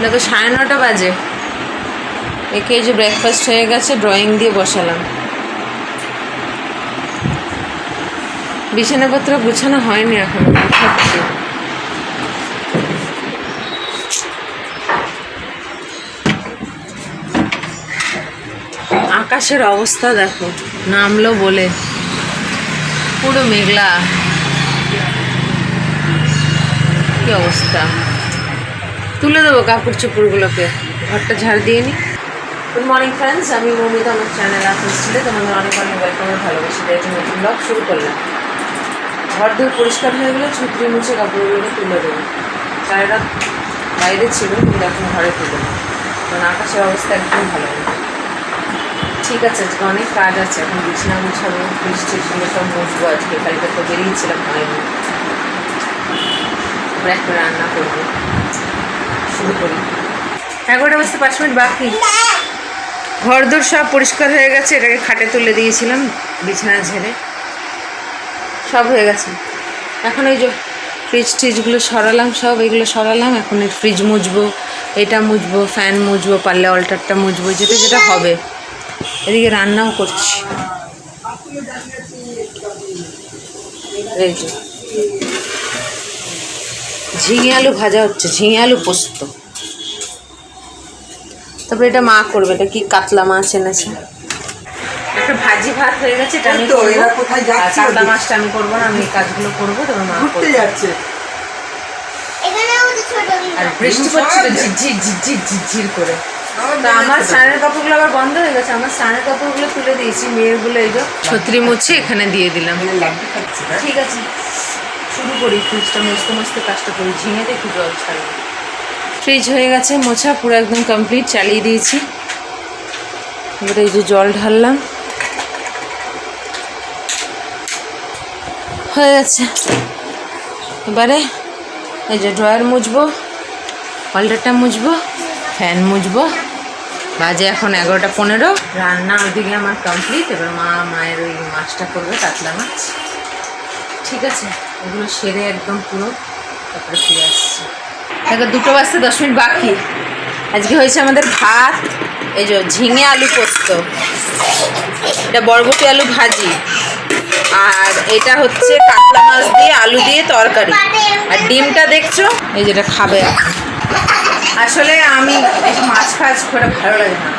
দেখো সাড়ে নটা বাজে। একে যে ব্রেকফাস্ট হয়ে গেছে ড্রয়িং দিয়ে বসালাম। বিছানাপত্র গুছানো হয়নি এখন আকাশের অবস্থা দেখো, নামলো বলে। পুরো মেঘলা। কি অবস্থা? তুলে দেবো কাপড় চোপড়গুলোকে। ঘরটা ঝাড় দিয়ে নি। গুড মর্নিং ফ্রেন্ডস আমি মৌমিতা, আমার চ্যানেল আসলে তোমাদের অনেক অনেক ওয়েলকামের ভালোবাসি। তাই একটা নতুন ব্লগ শুরু করলাম। ঘর দূর পরিষ্কার হয়ে গেলে ছুটরি মুছে কাপড়গুলোকে তুলে দেবো। চায়েরা বাইরে ছিল, কিন্তু এখন ঘরে তুলে কারণ আকাশের অবস্থা একদম ভালো না। ঠিক আছে, আজকে অনেক কাজ আছে। এখন বিছানা গুছাবো বৃষ্টি ছিল সব মুছবো আজকে। কালকে তো বেরিয়েছিলাম হয়নি তারপরে একটা রান্না করব। এগারোটা বাজতে পাঁচ মিনিট বাকি। ঘর দোর সব পরিষ্কার হয়ে গেছে, এটাকে খাটে তুলে দিয়েছিলাম, বিছানা ঝেড়ে। সব হয়ে গেছে। এখন ওই যে ফ্রিজ ট্রিজগুলো সরালাম, সব এগুলো সরালাম, এখন ফ্রিজ মুছবো, এটা মুছবো ফ্যান মুছবো পারলে অল্টারটা মুছবো, যেটা যেটা হবে। এদিকে রান্নাও করছি। ঝিঙে আলু ভাজা হচ্ছে, ঝিঙে আলু পোস্ত। তারপরে এটা মা করবে এটা কি কাতলা মাছ এনেছে? একটা ভাজি ভাত হয়ে গেছে এটা আমি ওই তো, করব। এরা কোথায় আর যাচ্ছে কাতলা মাছটা আমি করব না আমি কাজগুলো করব তবে মা ঘুরতে যাচ্ছে। এখানেও তো ছোট আর বৃষ্টি পড়ছিল ঝিরঝির ঝিরঝির ঝিরঝির করে। তো আমার স্নানের কাপড়গুলো আবার বন্ধ হয়ে গেছে আমার স্নানের কাপড়গুলো তুলে দিয়েছি মেয়েরগুলো এই যে ছত্রি মুছে এখানে দিয়ে দিলাম। না? ঠিক আছে শুরু করি ফ্রিজটা মুছতে মুছতে কাজটা করি ঝিঙে একটু জল ছাড়ি ফ্রিজ হয়ে গেছে, মোছা, পুরো একদম কমপ্লিট চালিয়ে দিয়েছি। এবারে এই যে জল ঢাললাম। হয়ে গেছে। এবারে এই যে ড্রয়ার মুছবো, হলডারটা মুছবো, ফ্যান মুছবো। বাজে এখন এগারোটা পনেরো, রান্না ওইদিকে আমার কমপ্লিট এবার মা মায়ের ওই মাছটা করবে, কাতলা মাছ। ঠিক আছে, এগুলো সেরে একদম পুরো, তারপরে ফিরে আসছি। দেখো, দুটো বাজতে দশ মিনিট বাকি। আজকে হয়েছে আমাদের ভাত, এই যে ঝিঙে আলু পোস্ত। এটা বরবটি আলু ভাজি। আর এটা হচ্ছে কাতলা মাছ দিয়ে আলু দিয়ে তরকারি। আর ডিমটা দেখছ, এই যেটা খাবে আসলে আমি মাছ ফাছ করে ভালো লাগে না।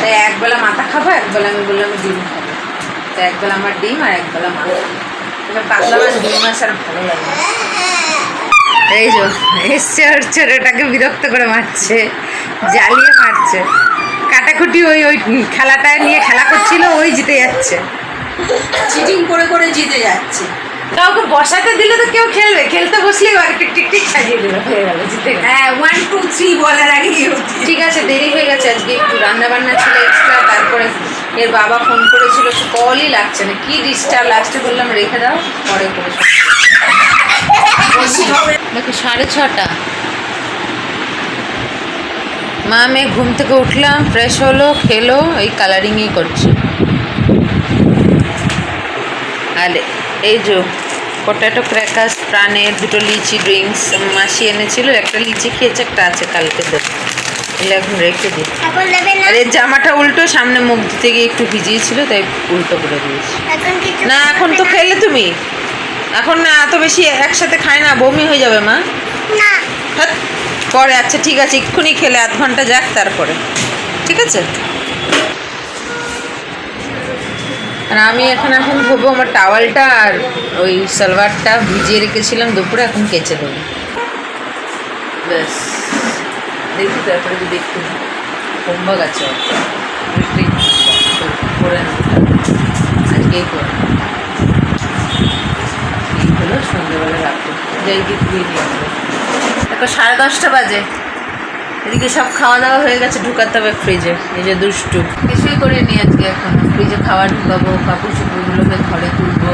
তাই একবেলা মাথা খাব একবেলা আমি বললাম ডিম খাব। তাই একবেলা আমার ডিম আর একবেলা মাথা কাতলা মাছ, ডিম মাছ আর ভালো লাগে না। এই যে এসছে ওর ছোটোটাকে বিরক্ত করে মারছে জ্বালিয়ে মারছে। কাটাকুটি ওই ওই খেলাটায় নিয়ে খেলা করছিল ওই জিতে যাচ্ছে। চিটিং করে করে জিতে যাচ্ছে। কাউকে বসাতে দিলে তো কেউ খেলবে খেলতে বসলেই আগে টিক টিক টিক সাজিয়ে দিল হয়ে গেল জিতে হ্যাঁ ওয়ান টু থ্রি বলার হচ্ছে ঠিক আছে দেরি হয়ে গেছে আজকে একটু রান্না বান্না ছিল এক্সট্রা তারপরে এর বাবা ফোন করেছিল কলই লাগছে না কি ডিস্টার্ব লাস্টে বললাম রেখে দাও পরে করে দেখো সাড়ে ছটা। মা মেয়ে ঘুম থেকে উঠলাম ফ্রেশ হলো খেলো এই কালারিংই করছে। আর এই যে পটেটো ক্র্যাকার্স প্রাণের দুটো লিচি ড্রিঙ্কস মাসি এনেছিল একটা লিচি খেয়েছে একটা আছে কালকে দেবো এগুলো এখন রেখে দিই। আর এর জামাটা উল্টো সামনে মুখ দিতে গিয়ে একটু ভিজিয়েছিল তাই উল্টো করে দিয়েছি। না এখন তো খেলে তুমি। এখন না এত বেশি একসাথে খায় না বমি হয়ে যাবে মা? না। পরে আচ্ছা ঠিক আছে এক্ষুনি খেলে আধ ঘণ্টা যাক তারপরে। ঠিক আছে? আর আমি এখন এখন ধোবো আমার টাওয়ালটা আর ওই সালোয়ারটা ভিজিয়ে রেখেছিলাম দুপুরে এখন কেচে দেবো। ব্যাস। দেখি তারপরে যদি একটু হোমওয়ার্ক আছে করে আজকেই করে নেব। এই হলো সন্ধ্যেবেলা গিয়ে ধুয়ে নিয়ে এখন সাড়ে দশটা বাজে। এদিকে সব খাওয়া দাওয়া হয়ে গেছে, ঢুকাতে হবে ফ্রিজে এই যে দুষ্টু। কিছুই করে নি আজকে এখন। ফ্রিজে খাবার ঢুকাবো, কাপড় চোপড়গুলোকে ঘরে তুলবো,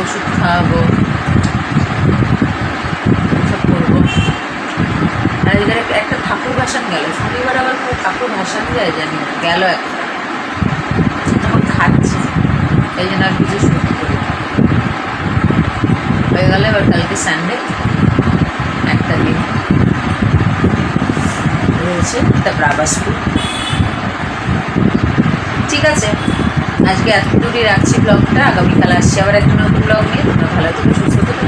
ওষুধ খাওয়াবো, সব করব। আর এদের একটা ঠাকুর ভাসান গেল। শনিবার আবার কোনো ঠাকুর ভাসান যায় জানি গেল একটা। তখন খাচ্ছি। এই জন্য আর কিছু করি হয়ে গেল, এবার কালকে সানডে একটা দিন রয়েছে তারপর আবার স্কুল ঠিক আছে, আজকে এতটুকুই রাখছি ব্লগটা আগামীকাল আসছি আবার একটা নতুন ব্লগ নিয়ে। তোমরা ভালো থেকে, সুস্থ থেকো